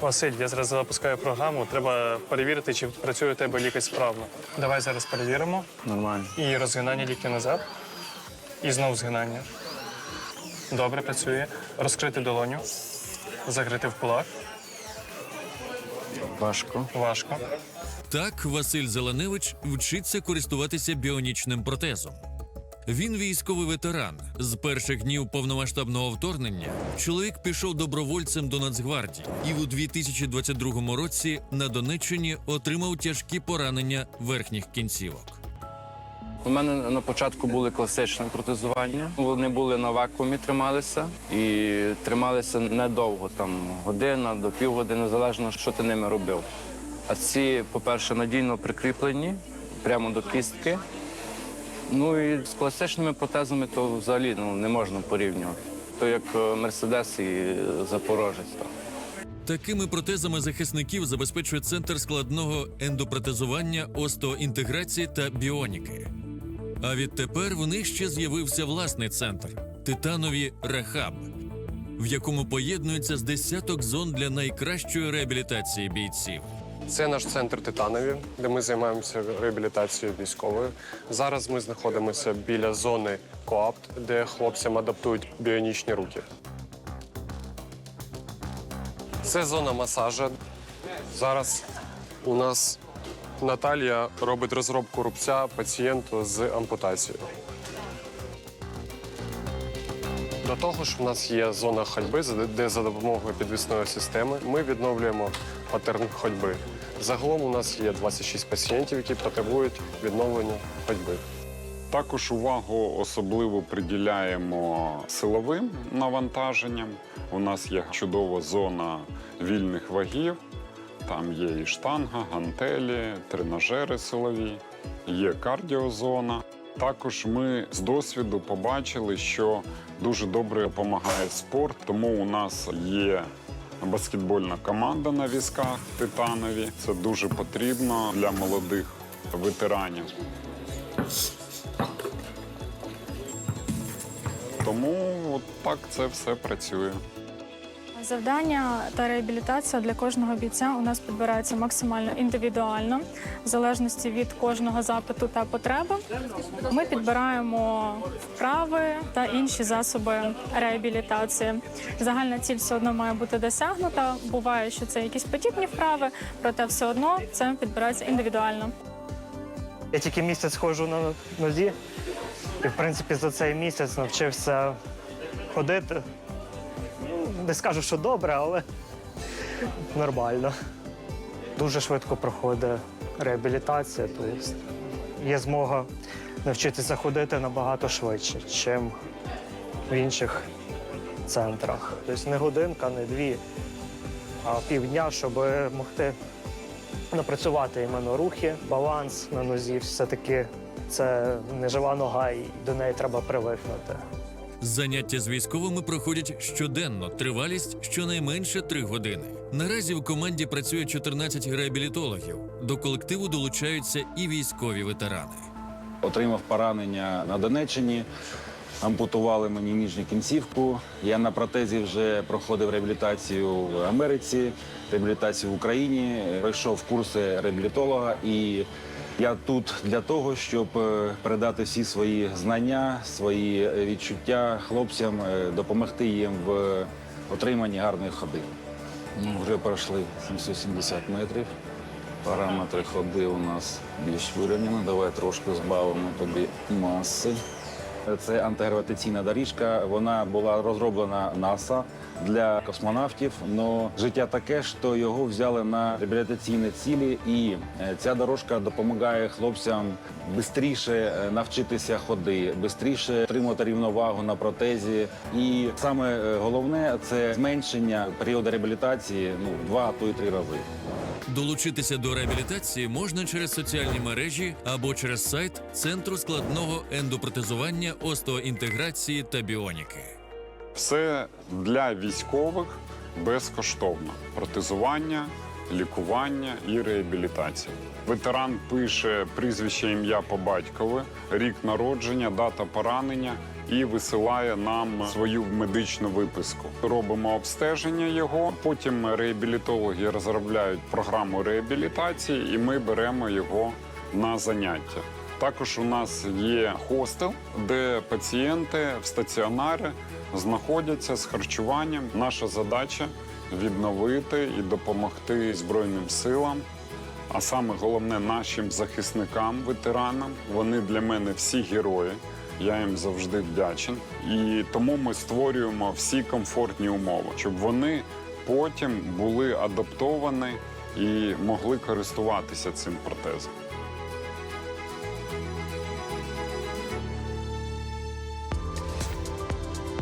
Василь, я зараз запускаю програму. Треба перевірити, чи працює у тебе лікоть справно. Давай зараз перевіримо. Нормально. І розгинання ліктя назад. І знову згинання. Добре, працює. Розкрити долоню. Закрити в кулак. Важко. Важко. Так Василь Зеленевич вчиться користуватися біонічним протезом. Він військовий ветеран. З перших днів повномасштабного вторгнення чоловік пішов добровольцем до Нацгвардії і у 2022 році на Донеччині отримав тяжкі поранення верхніх кінцівок. У мене на початку були класичні протезування. Вони були на вакуумі, трималися і трималися недовго, там година до півгодини, залежно, що ти ними робив. А ці, по-перше, надійно прикріплені прямо до кістки. Ну і з класичними протезами то взагалі ну, не можна порівнювати. То як е, Мерседес і Запорожець. Так. Такими протезами захисників забезпечує центр складного ендопротезування, остеоінтеграції та біоніки. А відтепер в них ще з'явився власний центр титанові Рехаб, в якому поєднується з десяток зон для найкращої реабілітації бійців. Це наш центр Титанові, де ми займаємося реабілітацією військовою. Зараз ми знаходимося біля зони КОАПТ, де хлопцям адаптують біонічні руки. Це зона масажа. Зараз у нас Наталія робить розробку рубця пацієнту з ампутацією. До того ж, у нас є зона ходьби, де за допомогою підвісної системи ми відновлюємо паттерн ходьби. Загалом у нас є 26 пацієнтів, які потребують відновлення ходьби. Також увагу особливо приділяємо силовим навантаженням. У нас є чудова зона вільних вагів. Там є і штанга, гантелі, тренажери силові, є кардіозона. Також ми з досвіду побачили, що дуже добре допомагає спорт, тому у нас є баскетбольна команда на візках титанові. Це дуже потрібно для молодих ветеранів. Тому от так це все працює. Завдання та реабілітація для кожного бійця у нас підбирається максимально індивідуально, в залежності від кожного запиту та потреби. Ми підбираємо вправи та інші засоби реабілітації. Загальна ціль все одно має бути досягнута. Буває, що це якісь подібні вправи, проте все одно це підбирається індивідуально. Я тільки місяць ходжу на нозі, і в принципі за цей місяць навчився ходити. Не скажу, що добре, але нормально. Дуже швидко проходить реабілітація, тобто є змога навчитися ходити набагато швидше, ніж в інших центрах. Тобто не годинка, не дві, а півдня, щоб могти напрацювати іменно рухи, баланс на нозі. Все-таки це не жива нога, і до неї треба привикнути. Заняття з військовими проходять щоденно, тривалість щонайменше три години. Наразі в команді працює 14 реабілітологів. До колективу долучаються і військові ветерани. Отримав поранення на Донеччині, ампутували мені ніжню кінцівку. Я на протезі вже проходив реабілітацію в Америці, реабілітацію в Україні, пройшов курси реабілітолога. І я тут для того, щоб е, передати всі свої знання, свої відчуття хлопцям, е, допомогти їм в отриманні гарної ходи. Ми вже пройшли 770 метрів. Параметри ходи у нас більш вирівняні. Давай трошки збавимо тобі маси. Це антигравітаційна доріжка. Вона була розроблена НАСА для космонавтів. але життя таке, що його взяли на реабілітаційні цілі, і е, ця дорожка допомагає хлопцям швидше навчитися ходи, швидше отримати рівновагу на протезі. І саме е, головне це зменшення періоду реабілітації ну два то й три рази. Долучитися до реабілітації можна через соціальні мережі або через сайт Центру складного ендопротезування, остеоінтеграції та біоніки. Все для військових безкоштовно. Протезування, лікування і реабілітація. Ветеран пише прізвище ім'я по батькові, рік народження, дата поранення і висилає нам свою медичну виписку. Робимо обстеження його. Потім реабілітологи розробляють програму реабілітації, і ми беремо його на заняття. Також у нас є хостел, де пацієнти в стаціонарі знаходяться з харчуванням. Наша задача відновити і допомогти Збройним силам. А саме головне нашим захисникам, ветеранам. Вони для мене всі герої. Я їм завжди вдячен. І тому ми створюємо всі комфортні умови, щоб вони потім були адаптовані і могли користуватися цим протезом.